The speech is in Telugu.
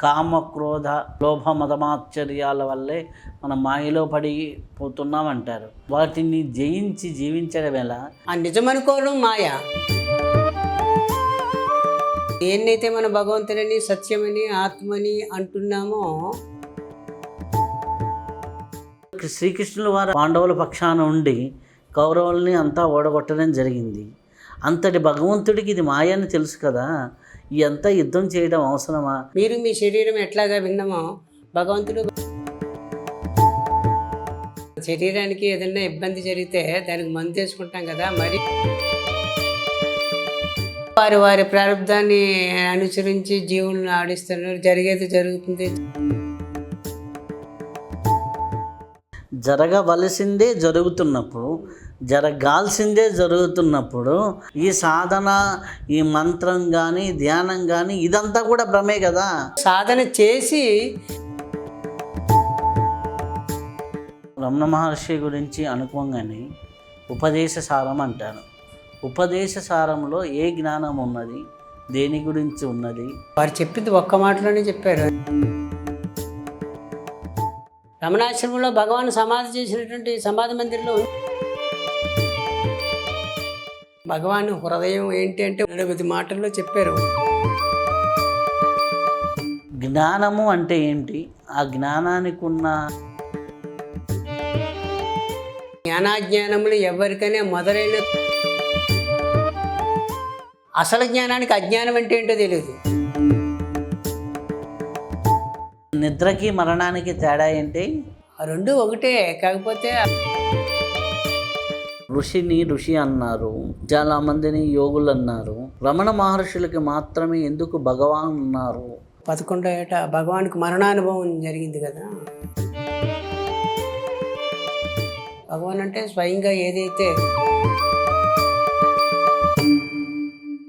కామ క్రోధ లోభ మదమాశ్చర్యాల వల్లే మనం మాయలో పడి పోతున్నామంటారు. వాటిని జయించి జీవించడం ఎలా? ఆ నిజమనుకోవడం మాయ. దేన్నైతే మన భగవంతుడని సత్యమని ఆత్మని అంటున్నామో శ్రీకృష్ణుల వారు పాండవుల పక్షాన ఉండి కౌరవుల్ని అంతా ఓడగొట్టడం జరిగింది. అంతటి భగవంతుడికి ఇది మాయ అని తెలుసు కదా. అంతా యుద్ధం చేయడం అవసరమా? మీరు మీ శరీరం ఎట్లాగా విన్నామో భగవంతుడు శరీరానికి ఏదైనా ఇబ్బంది జరిగితే దానికి మందు తీసుకుంటాం కదా మరి వారి వారి ప్రారంధాన్ని అనుసరించి జీవులను ఆడిస్తున్నారు జరిగేది జరుగుతుంది. జరగవలసిందే జరుగుతున్నప్పుడు జరగాల్సిందే జరుగుతున్నప్పుడు ఈ సాధన ఈ మంత్రం కానీ ధ్యానం కానీ ఇదంతా కూడా భ్రమే కదా? సాధన చేసి రమణ మహర్షి గురించి అనుకోగానే ఉపదేశ సారం అంటారు. ఉపదేశ సారంలో ఏ జ్ఞానం ఉన్నది? దేని గురించి ఉన్నది? వారు చెప్పింది ఒక్క మాటలోనే చెప్పారు. రమణాశ్రమంలో భగవాన్ సమాధి చేసినటువంటి సమాధి మందిరంలో భగవాన్ హృదయం ఏంటి అంటే ఎనిమిది మాటల్లో చెప్పారు. జ్ఞానము అంటే ఏంటి? ఆ జ్ఞానానికి ఉన్న జ్ఞానాజ్ఞానములు ఎవరికైనా మొదలైన అసలు జ్ఞానానికి అజ్ఞానం అంటే ఏంటో తెలియదు నిద్రకి మరణానికి తేడా ఏంటి? ఆ రెండు ఒకటే కాకపోతే ఋషిని ఋషి అన్నారు చాలా మందిని యోగులు అన్నారు. రమణ మహర్షులకి మాత్రమే ఎందుకు భగవాన్ అన్నారు? పదకొండో ఏట భగవానికి మరణానుభవం జరిగింది కదా. భగవాన్ అంటే స్వయంగా ఏదైతే